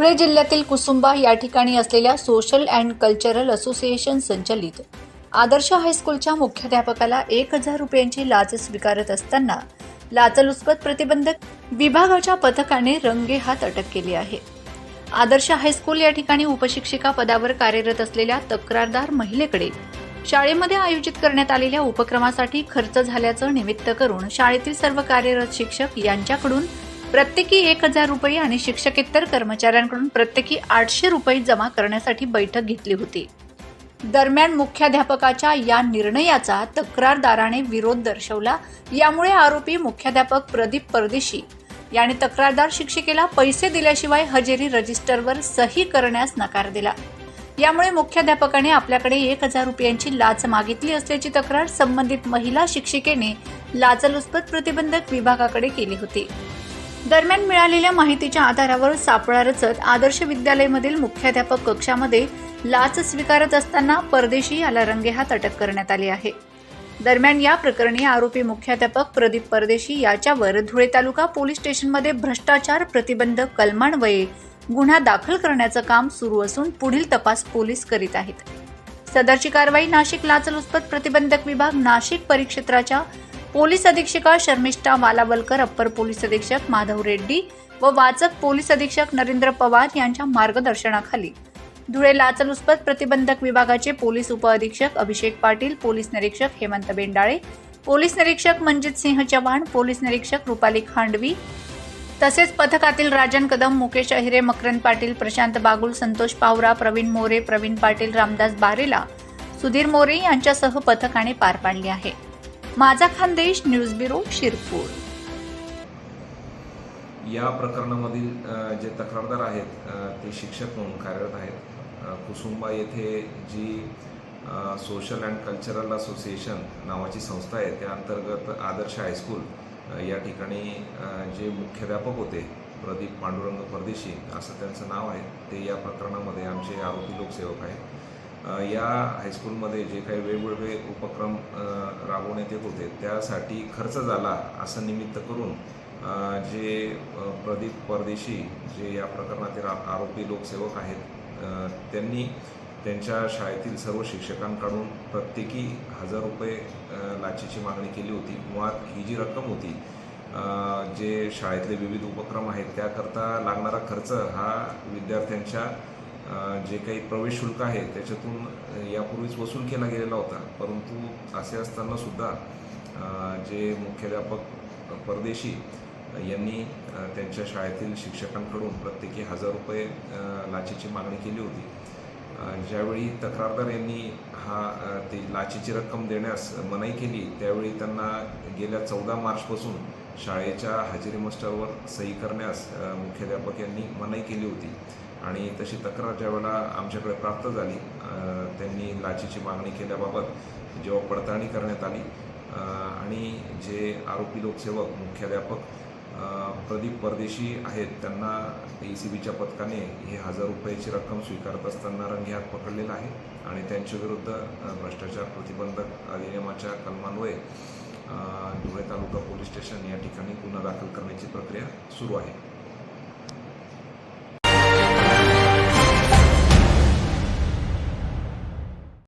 धुळे जिल्ह्यातील कुसुंबा या ठिकाणी असलेल्या सोशल अँड कल्चरल असोसिएशन संचलित. आदर्श हायस्कूलच्या मुख्याध्यापकाला एक हजार रुपयांची लाच स्वीकारत असताना लाचलुचपत प्रतिबंधक विभागाच्या पथकाने रंगेहात अटक केली आहे. आदर्श हायस्कूल या ठिकाणी उपशिक्षिका पदावर कार्यरत असलेल्या तक्रारदार महिलेकडे शाळेमध्ये आयोजित करण्यात आलेल्या उपक्रमासाठी खर्च झाल्याचं निमित्त करून शाळेतील सर्व कार्यरत शिक्षक यांच्याकडून प्रत्येकी एक हजार रुपये आणि शिक्षकेतर कर्मचाऱ्यांकडून प्रत्येकी आठशे रुपये जमा करण्यासाठी बैठक घेतली होती. दरम्यान मुख्याध्यापकाच्या या निर्णयाचा तक्रारदाराने विरोध दर्शवला. यामुळे आरोपी मुख्याध्यापक प्रदीप परदेशी याने तक्रारदार शिक्षिकेला पैसे दिल्याशिवाय हजेरी रजिस्टरवर सही करण्यास नकार दिला. यामुळे मुख्याध्यापकाने आपल्याकडे एक हजार रुपयांची लाच मागितली असल्याची तक्रार संबंधित महिला शिक्षिकेने लाचलुचपत प्रतिबंधक विभागाकडे केली होती. दरम्यान मिळालेल्या माहितीच्या आधारावर सापळा रचत आदर्श विद्यालयमधील मुख्याध्यापक कक्षामध्ये लाच स्वीकारत असताना परदेशी याला रंगेहात अटक करण्यात आली आहे. दरम्यान या प्रकरणी आरोपी मुख्याध्यापक प्रदीप परदेशी याच्यावर धुळे तालुका पोलीस स्टेशनमध्ये भ्रष्टाचार प्रतिबंध कलमान्वये गुन्हा दाखल करण्याचं काम सुरू असून पुढील तपास पोलीस करीत आहेत. सदरची कारवाई नाशिक लाचलुचपत प्रतिबंधक विभाग नाशिक परिक्षेत्राच्या पोलीस अधीक्षिका शर्मिष्ठा मालावलकर अप्पर पोलीस अधीक्षक माधव रेड्डी व वाचक पोलीस अधीक्षक नरेंद्र पवार यांच्या मार्गदर्शनाखाली धुळे लाचलुचपत प्रतिबंधक विभागाचे पोलीस उपअधीक्षक अभिषेक पाटील पोलीस निरीक्षक हेमंत बेंडाळे पोलीस निरीक्षक मनजित सिंह चव्हाण पोलीस निरीक्षक रुपाली खांडवी तसेच पथकातील राजन कदम मुकेश अहिरे मकरंद पाटील प्रशांत बागुल संतोष पावरा प्रवीण मोरे प्रवीण पाटील रामदास बारेला सुधीर मोरे यांच्यासह पथकाने पार पाडले आहे. माझा खानदेश न्यूज ब्युरो शिरपूर. या प्रकरणामधील जे तक्रारदार आहेत ते शिक्षक म्हणून कार्यरत आहेत. कुसुंबा येथे जी सोशल अँड कल्चरल असोसिएशन नावाची संस्था आहे त्या अंतर्गत आदर्श हायस्कूल या ठिकाणी जे मुख्याध्यापक होते प्रदीप पांडुरंग परदेशी असं त्यांचं नाव आहे ते या प्रकरणामध्ये आमचे आरोपी लोकसेवक आहेत. या हायस्कूलमध्ये जे काही वेगवेगळे उपक्रम राबवण्यात येत होते त्यासाठी खर्च झाला असं निमित्त करून जे प्रदीप परदेशी जे या प्रकरणातील आरोपी लोकसेवक आहेत त्यांनी त्यांच्या शाळेतील सर्व शिक्षकांकडून प्रत्येकी हजार रुपये लाचेची मागणी केली होती. मुळात ही जी रक्कम होती जे शाळेतले विविध उपक्रम आहेत त्याकरता लागणारा खर्च हा विद्यार्थ्यांच्या जे काही प्रवेश शुल्क आहे त्याच्यातून यापूर्वीच वसूल केला गेलेला होता. परंतु असे असताना सुद्धा जे मुख्याध्यापक परदेशी यांनी त्यांच्या शाळेतील शिक्षकांकडून प्रत्येकी हजार रुपये लाचेची मागणी केली होती. ज्यावेळी तक्रारदार यांनी हा ते ती लाचेची रक्कम देण्यास मनाई केली त्यावेळी त्यांना गेल्या चौदा मार्चपासून शाळेच्या हजेरी मास्टरवर सही करण्यास मुख्याध्यापक यांनी मनाई केली होती. आणि तशी तक्रार ज्यावेळेला आमच्याकडे प्राप्त झाली त्यांनी लाचेची मागणी केल्याबाबत जेव्हा पडताळणी करण्यात आली आणि जे आरोपी लोकसेवक मुख्याध्यापक प्रदीप परदेशी आहेत त्यांना ए सी बीच्या पथकाने हे हजार रुपयाची रक्कम स्वीकारत असताना रंगेहात पकडलेला आहे आणि त्यांच्याविरुद्ध भ्रष्टाचार प्रतिबंधक अधिनियमाच्या कलमान्वये धुळे तालुका पोलीस स्टेशन या ठिकाणी गुन्हा दाखल करण्याची प्रक्रिया सुरू आहे.